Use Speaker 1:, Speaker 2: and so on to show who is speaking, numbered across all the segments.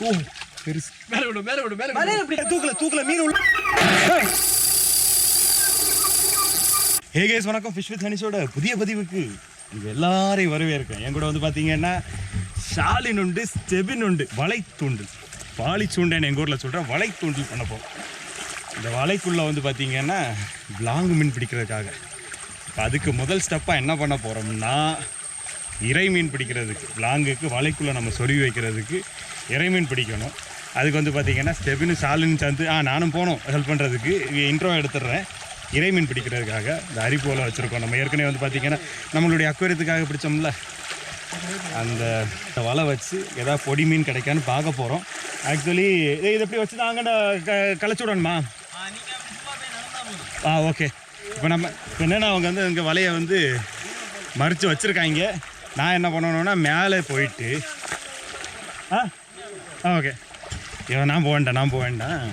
Speaker 1: ஓ பெருசு
Speaker 2: மேல விடு மேல விடு மேல.
Speaker 1: மலையில இப்படி தூக்கல தூக்கல மீன் உள்ள. ஹே கேஸ் வணக்கம். ஃபிஷ் வித் ஹனிஸோட புதிய பதிவுக்கு உங்க எல்லாரையும் வரவேற்கேன் என் கூட வந்து பார்த்தீங்கன்னா ஷாலின் உண்டு ஸ்டெபின் உண்டு வலைத்தூண்டு பாலி சூண்டன் எங்கள் ஊரில் சொல்கிறேன் வலைத்தூண்டில் பண்ண போகிறோம் இந்த வலைக்குள்ளே வந்து பார்த்தீங்கன்னா லாங்கு மீன் பிடிக்கிறதுக்காக. அதுக்கு முதல் ஸ்டெப்பாக என்ன பண்ண போகிறோம்னா இறை மீன் பிடிக்கிறதுக்கு லாங்குக்கு வலைக்குள்ளே நம்ம சொருவி வைக்கிறதுக்கு இறை மீன் பிடிக்கணும். அதுக்கு வந்து பார்த்திங்கன்னா ஸ்டெபின் சாலின் சேர்ந்து ஆ நானும் போனோம் ஹெல்ப் பண்ணுறதுக்கு இன்ட்ரோ எடுத்துடுறேன். இறை மீன் பிடிக்கிறதுக்காக இந்த அரிப்போல வச்சுருக்கோம். நம்ம ஏற்கனவே வந்து பார்த்தீங்கன்னா நம்மளுடைய அக்குவரியத்துக்காக பிடிச்சோம்ல? அந்த வலை வச்சு எதாவது பொடி மீன் கிடைக்கான்னு பார்க்க போகிறோம் ஆக்சுவலி இதை எப்படி வச்சு தான் க களைச்சி விடணுமா? ஆ ஓகே இப்போ நம்ம இப்போ என்னென்னா அவங்க வந்து இங்கே வலையை வந்து மறித்து வச்சுருக்காங்க. நான் என்ன பண்ணணும்னா மேலே போயிட்டு ஆ? ஆ ஓகே இவன் நான் போக வேண்டாம் நான் போக வேண்டாம்.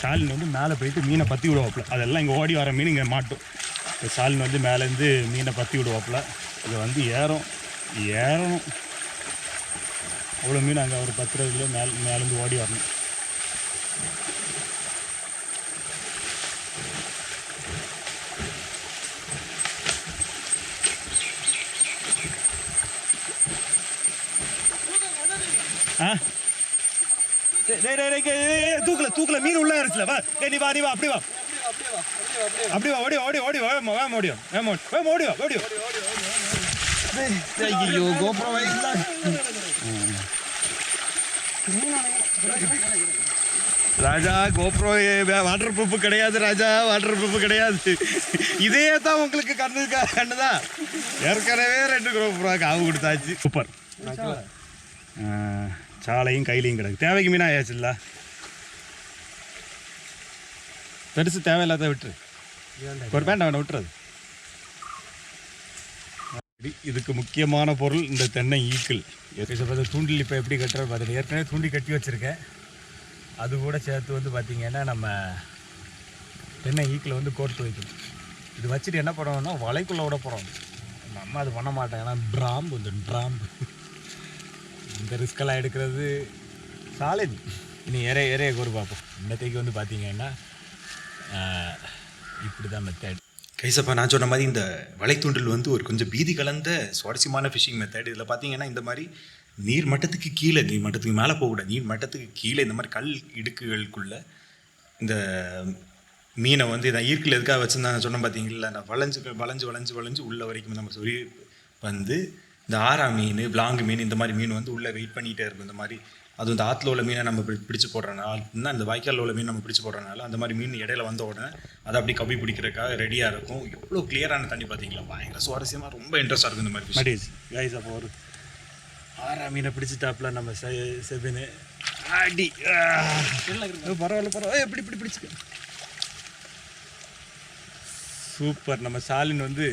Speaker 1: சாலின் வந்து மேலே போயிட்டு மீனை பற்றி விடுவாப்புல. அதெல்லாம் இங்கே ஓடி வர மீன் இங்கே மாட்டும். இப்போ சாலின் வந்து மேலேருந்து மீனை பற்றி விடுவாப்புல. இது வந்து ஏறும் ஏறணும். அவ்வளோ மீன் அங்கே ஒரு பத்து ரூபாய்க்குள்ளே மேலே மேலேருந்து ஓடி வரணும். தூக்கல தூக்கல மீன் உள்ள இருச்சுல வா நீ வா நீ வா அப்படி வா அப்படி வா ஓடி ஓடி ஓடி வேமா வேமா ஓடி வா வேமா ஓடி வேமா ஓடி வா ஓடி வா ஐயோ கோப்ரோ ராஜா கோப்ரோ வாட்டர் ப்ரூஃப் கிடையாது ராஜா வாட்டர் ப்ரூஃப் கிடையாது இதே தான் உங்களுக்கு கண்ணுக்கா கண்ணுதான் ஏற்கனவே ரெண்டு கோப்ரோ காவு கொடுத்தாச்சு சூப்பர் சாலையும் கையிலையும் கிடக்கு. தேவைக்கு மீனா ஆயாச்சுல்ல பெருசு தேவையில்லாத விட்டுரு. ஒரு வேண்டாம். விட்டுறது. இது- இதுக்கு முக்கியமான பொருள் இந்த தென்னை ஈக்கள். தூண்டில் இப்போ எப்படி கட்டுறது பார்த்துட்டு ஏற்கனவே தூண்டி கட்டி வச்சுருக்கேன். அது கூட சேர்த்து வந்து பார்த்தீங்கன்னா நம்ம தென்னை ஈக்கில் வந்து கோர்த்து வைக்கணும். இது வச்சுட்டு என்ன பண்ணணும்னா வலைக்குள்ளே விட போகிறோம் நம்ம அது பண்ண மாட்டோம் ஏன்னா ட்ராம்பு இந்த ட்ராம்பு. இந்த ரிஸ்கெல்லாம் எடுக்கிறது சாலிட் இனி இறைய இறைய கூறு பார்ப்போம். இன்னத்தைக்கு வந்து பார்த்தீங்கன்னா இப்படி தான் மெத்தட்
Speaker 3: கைசப்பா நான் சொன்ன மாதிரி இந்த வலைத்தூண்டில் வந்து ஒரு கொஞ்சம் பீதி கலந்த சுவாரஸ்யமான ஃபிஷிங் மெத்தட் இதில் பார்த்தீங்கன்னா இந்த மாதிரி நீர் மட்டத்துக்கு கீழே நீர் மட்டத்துக்கு மேலே போகக்கூடாது. நீர் மட்டத்துக்கு கீழே இந்த மாதிரி கல் இடுக்குகளுக்குள்ள இந்த மீனை வந்து நான் ஈர்க்கில் எதுக்காக வச்சுருந்தாங்க சொன்னேன் பார்த்தீங்களா? நான் வளைஞ்சு வளைஞ்சு வளைஞ்சு வளைஞ்சு உள்ள வரைக்கும் நம்ம சொல்லி வந்து இந்த ஆரா மீன் பிளாங்கு மீன் இந்த மாதிரி மீன் வந்து உள்ளே வெயிட் பண்ணிகிட்டே இருக்கும். இந்த மாதிரி அது வந்து ஆற்றுல உள்ள மீனை நம்ம பிடிச்சி பிடிச்சு போடுறனால இன்னும் இந்த வாய்க்காலில் உள்ள மீன் நம்ம பிடிச்சி போடுறனால அந்த மாதிரி மீன் இடையில வந்த உடனே அதை அப்படி கப்பி பிடிக்கிறதுக்காக ரெடியாக இருக்கும். எவ்வளோ கிளியரான தண்ணி பார்த்தீங்களா? பயங்கர சுவாரஸ்யமாக ரொம்ப இன்ட்ரெஸ்டாக இருக்கும் இந்த மாதிரி
Speaker 1: மடிஸ் கைஸ் அப்போ ஒரு ஆறா மீனை பிடிச்சிட்டாப்புல நம்ம செ- செபின்னு அடி பரவாயில்ல பரவாயில்ல. எப்படி இப்படி பிடிச்சிக்க. சூப்பர் நம்ம ஸ்டாலின் வந்து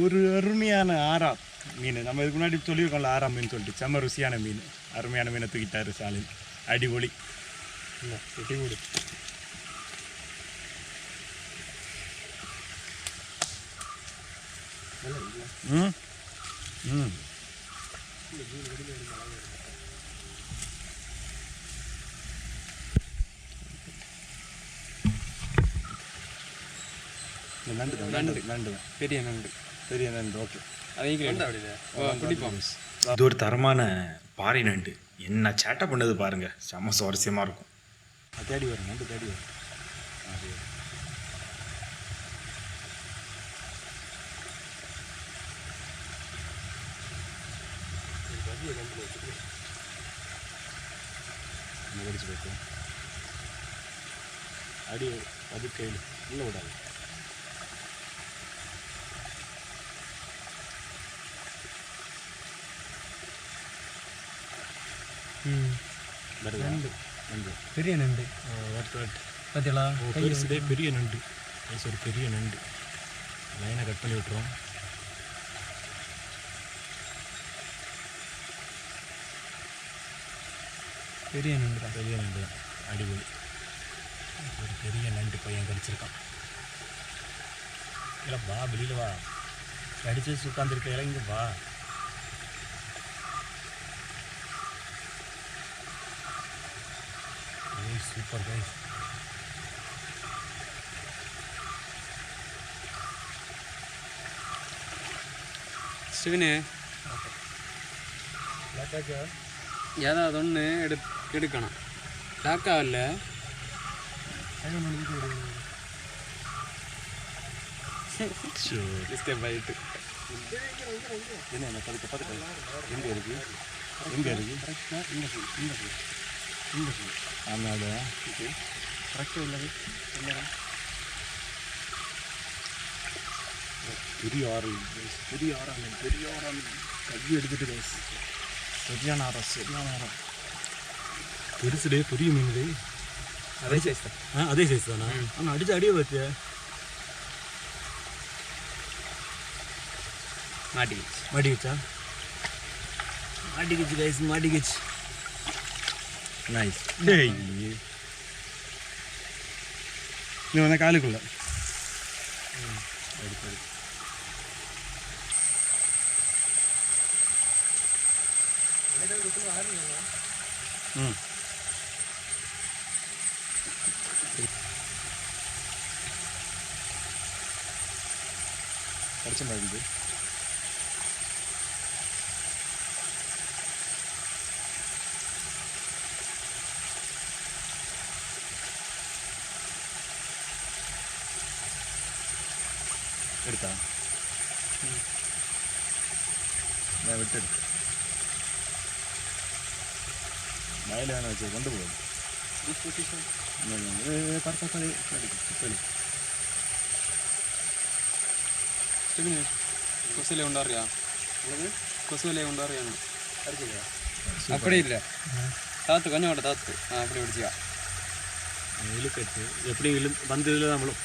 Speaker 1: ஒரு அருமையான ஆறா மீன். நம்ம இதுக்கு முன்னாடி சொல்லியிருக்கோம்ல ஆறா மீன் சொல்லிட்டு. செம்ம ருசியான மீன். அருமையான மீனை தூக்கிட்டாரு சாலின் அடிபொலி. அடிபொலி ம். ம். இந்த நண்டு நண்டு நண்டு
Speaker 2: பெரிய நண்டு.
Speaker 1: பெரிய நண்டு ஓகே
Speaker 3: இது ஒரு தரமான பாறை நண்டு. என்ன சேட்டை பண்ணது பாருங்க. செம்ம சுவாரஸ்யமாக இருக்கும்.
Speaker 1: அது தேடி வரும் நண்டு தேடி வரும். அது அடி அது கையில் உள்ள விடாது. வருதா? நண்டு.
Speaker 2: பெரிய நண்டு.
Speaker 1: வட்டு வட்டு.
Speaker 2: பார்த்தீங்களா
Speaker 1: பெருசுதே பெரிய நண்டு. கைஸ் ஒரு பெரிய நண்டு. லைனை கட் பண்ணி விட்டுரும்.
Speaker 2: பெரிய நண்டு தான்
Speaker 1: பெரிய நண்டு தான். அடிபொலி ஒரு பெரிய நண்டு பையன் கடிச்சிருக்கான். இல்லை வா வெளியில் வா. கடிச்சு உட்காந்துருக்க இறங்கி வா.
Speaker 2: சூப்பர் கைஸ்
Speaker 4: சிவனு ஏதாவது ஒன்று எடு எடுக்கணும். லாக்கா இல்லை?
Speaker 1: என்ன பதுக்க பதுக்க. எங்கே இருக்கு? எங்கே இருக்கு? ஆமாம் அது கரெக்டாக உள்ளது. பெரிய ஆரல் பெரிய ஆரல் பெரிய ஆரல் கவி எடுத்துட்டு guys. சரியான ஆரம் சரியான ஆரம் பெருசுடே பெரிய மீன் டேய்.
Speaker 4: அதே சைஸ் தான்.
Speaker 1: ஆ அதே சைஸ் தானா? ஆனால் அடிச்சு அடியே பார்த்தியா?
Speaker 4: மாட்டிக்கிச்சு.
Speaker 1: மாட்டிக்கிச்சா? மாட்டிக்கிச்சு கைஸ் மாட்டிக்கிச்சு. நைஸ் டேய் நீ வந்த காலுக்குள்ள ம் படிச்சா இது எடுத்தா நான் விட்டு வயல வேணா வச்சு கொண்டு போகுது
Speaker 4: சிவனு கொசுவிலே உண்டாரியா கொசுவிலே உண்டாரியாங்க அப்படி இல்லை தாத்து கொஞ்சம் கூட தாத்து ஆ அப்படி பிடிச்சியா
Speaker 1: இழுக்கட்டு எப்படி இழு வந்ததுல நம்மளும்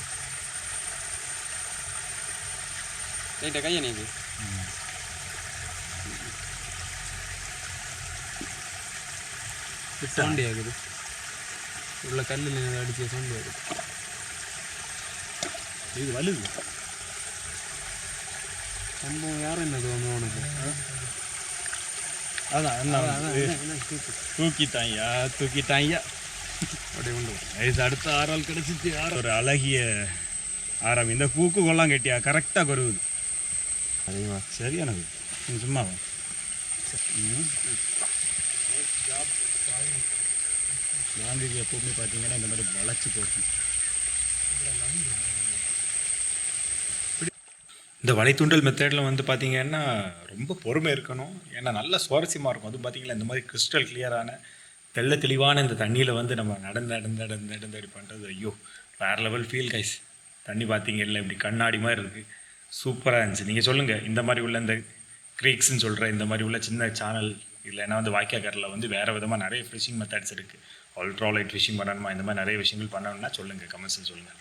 Speaker 4: ரைட்டா கையை நீக்கு சவுண்ட் ஆகுது உள்ள கல்லில் அடிச்ச சவுண்ட் ஆகுது
Speaker 1: இது வலுது
Speaker 4: சம்பவம் யாரும் என்ன தோணும் உனக்கு
Speaker 1: தூக்கிட்டாய்யா
Speaker 4: அப்படியே கொண்டு போ.
Speaker 1: இது அடுத்த ஆறால் கிடைச்சிச்சு ஒரு அழகிய ஆரம் இந்த பூக்கு கொல்லாம் கட்டியா கரெக்டாக குருவுது அதேவா எனக்கு. நீங்கள் சும்மா வா. ம். லாங்குக்கு பார்த்தீங்கன்னா இந்த மாதிரி வளைச்சி போகும்
Speaker 3: இந்த வலைத்தூண்டல் மெத்தடில் வந்து பார்த்திங்கன்னா ரொம்ப பொறுமை இருக்கணும். ஏன்னா நல்ல சுவாரஸ்யமாக இருக்கும். அதுவும் பார்த்திங்கன்னா இந்த மாதிரி கிறிஸ்டல் கிளியரான தெள்ள தெளிவான இந்த தண்ணியில் வந்து நம்ம நடந்து நடந்து நடந்து நடந்து அப்படி பண்ணுறது ஐயோ வேறு லெவல் ஃபீல் கைஸ் தண்ணி பார்த்தீங்க இல்லை இப்படி கண்ணாடி மாதிரி இருக்குது சூப்பராக இருந்துச்சு. நீங்கள் சொல்லுங்கள் இந்த மாதிரி உள்ள இந்த க்ரீக்ஸ்ன்னு சொல்கிற இந்த மாதிரி உள்ள சின்ன சேனல் இல்லைன்னா வந்து வாய்க்காக்கரில் வந்து வேறு விதமாக நிறைய ஃபிஷிங் மெத்தட்ஸ் இருக்குது அல்ட்ரா லைட் ஃபிஷிங் பண்ணணுமா இந்த மாதிரி நிறைய விஷயங்கள் பண்ணணும்னா சொல்லுங்கள் கமெண்ட்ஸில் சொல்லுங்கள்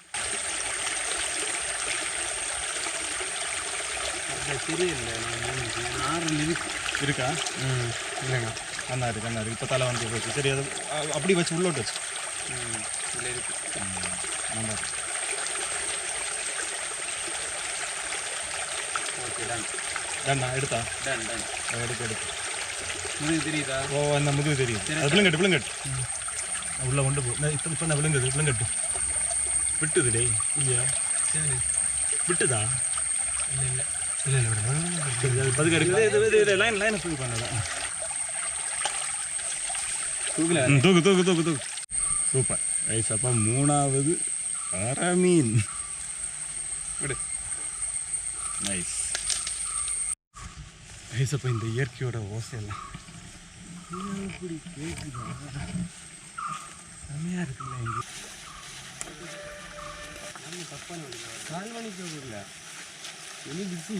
Speaker 4: இருக்கு? ம். இல்லைங்க.
Speaker 1: கண்ணா இருக்கு கண்ணா இருக்கு. இப்போ தலை வந்து போச்சு. சரி அது அப்படி வச்சு உள்ளோட்டு வச்சு.
Speaker 4: ம் இல்லை இருக்கு.
Speaker 1: நல்லா
Speaker 4: ஓகே டன்
Speaker 1: டண்ணா எடுத்தா
Speaker 4: டன் டன்
Speaker 1: எடுத்து எடுத்து
Speaker 4: முதுகு தெரியுதா
Speaker 1: ஓ அந்த முதுகு தெரியும் விழுங்கட்டு விழுங்கட்டு உள்ள கொண்டு போ நான் இப்போ நான் விழுங்குது விழுங்கட்டு விட்டுது டேய் இல்லையா
Speaker 4: சரி
Speaker 1: விட்டுதா
Speaker 4: இல்லை இல்லை இல்லை இல்லை விட
Speaker 1: சரி அது பதுக்க எடுக்குது இது இது இது லைன் லைனை தூக்கு பண்ணதான்
Speaker 4: தூக்கல
Speaker 1: ம், தூக்கு தூக்கு தூக்கு தூக்கு சூப்பர் ரைஸ் அப்போ மூணாவது அரை மீன்
Speaker 4: விடு
Speaker 1: நைஸ் அப்போ இந்த இயற்கையோட ஓசையெல்லாம். இப்படி கேட்குதா செம்மையாக இருக்குல்ல இங்கே.
Speaker 4: நாலு மணிக்கு இல்லை இனி பிஸி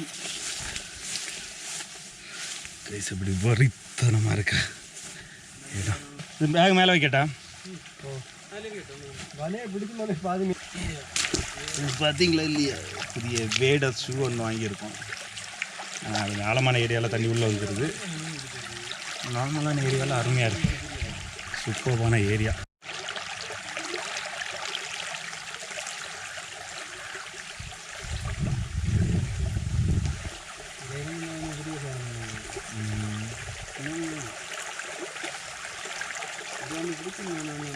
Speaker 1: ரைஸ் அப்படி வரித்தனமாக இருக்கா. ஏடா. இது பேக் மேலே வைக்கட்டா
Speaker 4: வலையை பிடிச்சி மேலே பாதி
Speaker 1: பார்த்தீங்களா இல்லையா? புதிய வேட ஷூ ஒன்று வாங்கியிருக்கோம். அது ஆழமான ஏரியாவில் தண்ணி உள்ளே வந்துடுது நார்மலான ஏரியாவில் அருமையாக இருக்கு. சூப்பர்பான ஏரியா.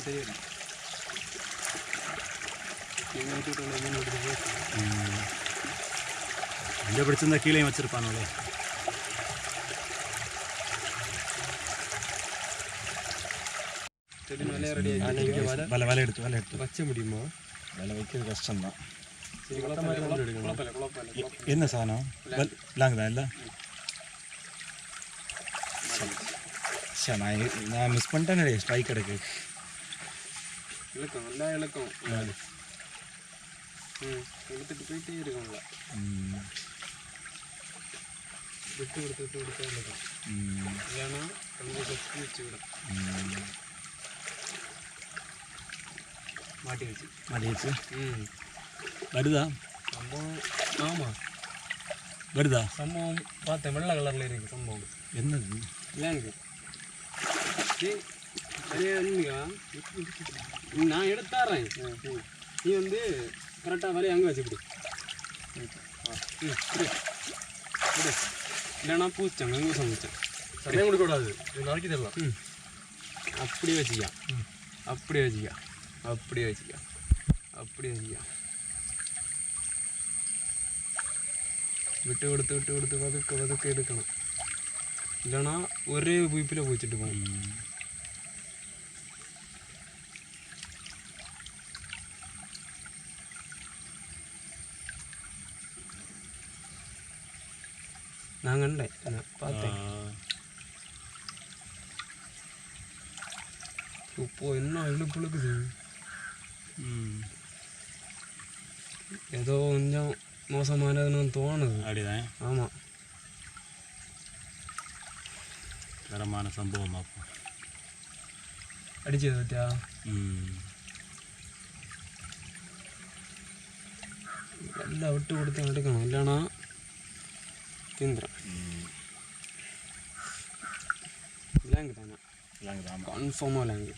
Speaker 4: தெரியும்
Speaker 1: இங்கே பிடிச்சிருந்தா கீழே வச்சிருப்பானுங்களே.
Speaker 4: வலை
Speaker 1: வலை வலை எடுத்து வலை எடுத்து.
Speaker 4: வச்ச முடியுமா?
Speaker 1: வலை வைக்கிறது கஷ்டம்தான். என்ன சாதனம் லாங் தான் இல்லை? சரி நான் நான் மிஸ் பண்ணிட்டேன் ஸ்ட்ரைக் கிடக்கு.
Speaker 4: இழக்கம் நல்லா இழக்கம். ம். எடுத்துட்டு போயிட்டே இருக்கோம்ல
Speaker 1: ம்,
Speaker 4: விட்டு கொடுத்து விட்டு கொடுத்து
Speaker 1: ம்,
Speaker 4: இல்லைன்னா ரொம்ப கஷ்டி வச்சு விடும்
Speaker 1: ம்.
Speaker 4: மாட்டி வச்சு
Speaker 1: மாட்டிடுச்சு
Speaker 4: ம்
Speaker 1: வருதா
Speaker 4: சம்பவம் ஆமாம்
Speaker 1: வருதா
Speaker 4: சம்பவம் பார்த்தேன் வெள்ளை கலரில் இருக்கு சம்பவம்
Speaker 1: என்னது
Speaker 4: இருந்துக்கா நான் எடுத்தாரேன் நீ வந்து கரெக்டாக வரைய அங்கே வச்சுக்கிடு ம் இரு இல்லைன்னா பூச்சேன் அங்கே சமைச்சேன்
Speaker 2: சமயம் கொடுக்க கூடாது இது நாளைக்கு தரலாம்
Speaker 4: ம் அப்படியே வச்சுக்கா அப்படியே வச்சுக்கா அப்படியே வச்சுக்கா அப்படியே வச்சுக்கா விட்டு கொடுத்து விட்டு கொடுத்து வதக்க வதக்க எடுக்கணும் இல்லைன்னா ஒரே புய்ப்பில் பூச்சிட்டு போகும் நான் கண்டேன் நான் பார்த்தேன் இப்போ என்ன இழுப்புழுக்குது
Speaker 1: ம்
Speaker 4: ஏதோ கொஞ்சம் மோசமானதுன்னு தோணுது
Speaker 1: அப்படிதான்
Speaker 4: ஆமாம்
Speaker 1: தரமான சம்பவம் அப்போ
Speaker 4: அடிச்சது பத்தியா
Speaker 1: ம்
Speaker 4: எல்லாம் விட்டு கொடுத்து எடுக்கணும் இல்லைன்னா திந்துறேன் லேங்கு தானே.
Speaker 1: இல்லைங்க ஆமாம்
Speaker 4: கன்ஃபார்மாக லேங்கு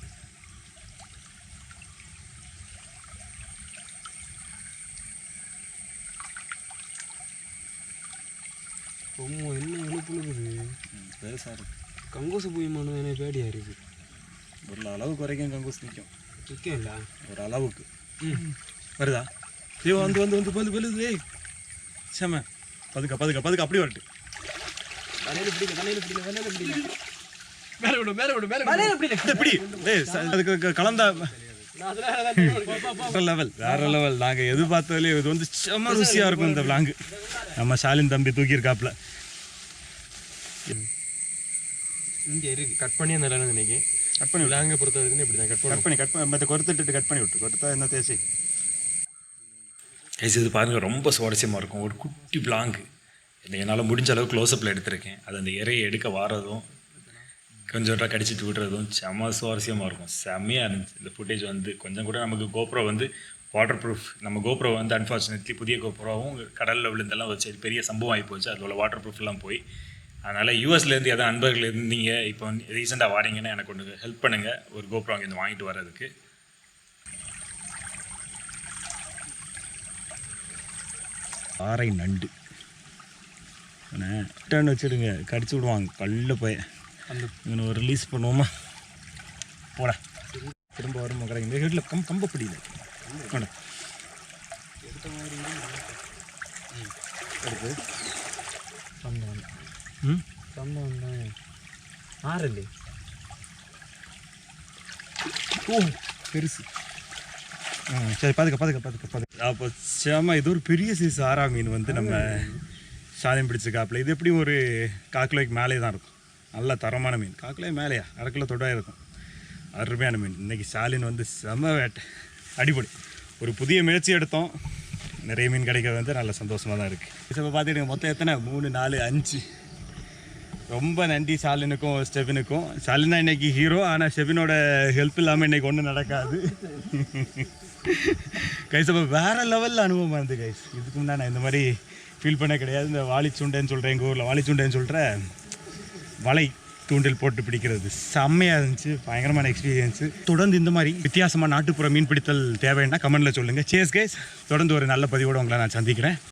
Speaker 4: ரொம்ப என்ன இழுப்புழுக்குது
Speaker 1: பெருசாக இருக்கு.
Speaker 4: கங்கோசு புயமானது எனக்கு பேடியாக இருக்குது
Speaker 1: ஒரு அளவுக்கு வரைக்கும் கங்கூஸ் நிற்கும்
Speaker 4: நிற்கும் இல்லை
Speaker 1: ஒரு அளவுக்கு.
Speaker 4: ம்.
Speaker 1: வருதா? ஐயோ வந்து வந்து வந்து வந்து பழுது ஏய். செம. பதுக்க பதுக்க பதுக்க அப்படி வரட்டு.
Speaker 2: மேலே விடு மேலே விடு மேலே
Speaker 4: பிடிக்க
Speaker 1: எப்படி ஏய் அதுக்கு கலந்தா. லெவல் வேற லெவல் நாங்கள் எதிர்பார்த்ததுலேயே இது வந்து செம ருசியாக இருக்கும் இந்த விளாங்கு நம்ம ஷாலின் தம்பி தூக்கியிருக்காப்புல.
Speaker 4: இங்கே இருக்கு
Speaker 2: கட் பண்ணி அந்த இன்னைக்கு
Speaker 1: கட் பண்ணி விடு.
Speaker 2: லாங்கை பொறுத்த வரைக்கும் இப்படி தான் கட்
Speaker 1: கட் பண்ணி கட் பண்ணி மற்ற கொறுத்துட்டு கட் பண்ணி விட்டு. கொறுத்தா என்ன தேசி?
Speaker 3: இது பாருங்கள் ரொம்ப சுவாரஸ்யமாக இருக்கும். ஒரு குட்டி பிளாங்கு. என்னால் முடிஞ்ச அளவு க்ளோஸ்அப்பில் எடுத்திருக்கேன். அது அந்த இறையை எடுக்க வாரதும் கொஞ்சோட்டாக கடிச்சிட்டு விடுறதும் செம சுவாரஸ்யமாக இருக்கும். செம்மையாக இருந்துச்சு. இந்த ஃபுட்டேஜ் வந்து கொஞ்சம் கூட நமக்கு கோப்ரோ வந்து வாட்டர் ப்ரூஃப் நம்ம கோப்ரோ வந்து அன்ஃபார்ச்சுனேட்லி புதிய கோப்ரோவும் கடலில் விழுந்தெல்லாம் வச்சு அது பெரிய சம்பவம் ஆகி போச்சு. உள்ள வாட்டர் ப்ரூஃப்லாம் போய். அதனால் யூஎஸ்லேருந்து எதாவது அன்பர்கள் இருந்தீங்க இப்போ ரீசெண்டாக வாரீங்கன்னா எனக்கு ஒன்று ஹெல்ப் பண்ணுங்கள் ஒரு கோப்ரோ அங்கேருந்து வாங்கிட்டு வர்றதுக்கு.
Speaker 1: ஆரை நண்டு. ரிட்டர்ன் வச்சுடுங்க. கடிச்சு விடுவாங்க. கல்ல போய்.
Speaker 4: அந்த
Speaker 1: இவனை ஒரு ரிலீஸ் பண்ணுவோமா? போட. திரும்ப வரும் கிடைக்கும். இந்த வீட்டில் கம் கம்ப பிடியில எடுத்து ம்.
Speaker 4: சம்பவம் தான் ஆறല്ലേ
Speaker 1: ஓ பெருசு. சரி பாதுக்க பாதுக்க பாதுக்க பாதுக்க அப்போ சேம இது ஒரு பெரிய சைஸ் ஆறா மீன் வந்து நம்ம சாதம் பிடிச்சிருக்காப்புல. இது எப்படி ஒரு கால் கிலோக்கு மேலே தான் இருக்கும். நல்ல தரமான மீன். கால் கிலோ மேலேயா? அரை கிலோ தொடாக இருக்கும். அருமையான மீன். இன்னைக்கு சாலின் வந்து செம வேட்டை. அடிப்படை ஒரு புதிய முயற்சி எடுத்தோம். நிறைய மீன் கிடைக்கிறது வந்து நல்ல சந்தோஷமாக தான் இருக்குது இப்போ பார்த்துட்டு மொத்தம் எத்தனை? மூணு நாலு அஞ்சு. ரொம்ப நன்றி ஷாலினுக்கும் ஸ்டெஃபினுக்கும். ஷாலின் தான் இன்னைக்கு ஹீரோ ஆனால் ஸ்டெஃபினோட ஹெல்ப் இல்லாமல் இன்னைக்கு ஒன்றும் நடக்காது. கைஸ் அப்போ வேறு லெவலில் அனுபவமாக இருந்து கைஸ் இதுக்கு முன்னாடி நான் இந்த மாதிரி ஃபீல் பண்ண கிடையாது. இந்த வாளிச்சுண்டைன்னு சொல்கிறேன் எங்கள் ஊரில் வாளிச்சுண்டைன்னு சொல்கிற வலை தூண்டில் போட்டு பிடிக்கிறது. செம்மையாக இருந்துச்சு பயங்கரமான எக்ஸ்பீரியன்ஸு தொடர்ந்து இந்த மாதிரி வித்தியாசமாக நாட்டுப்புற மீன் பிடித்தல் தேவைன்னா கமெண்டில் சொல்லுங்கள் சேஸ் கைஸ் தொடர்ந்து ஒரு நல்ல பதிவோடு உங்களை நான் சந்திக்கிறேன்.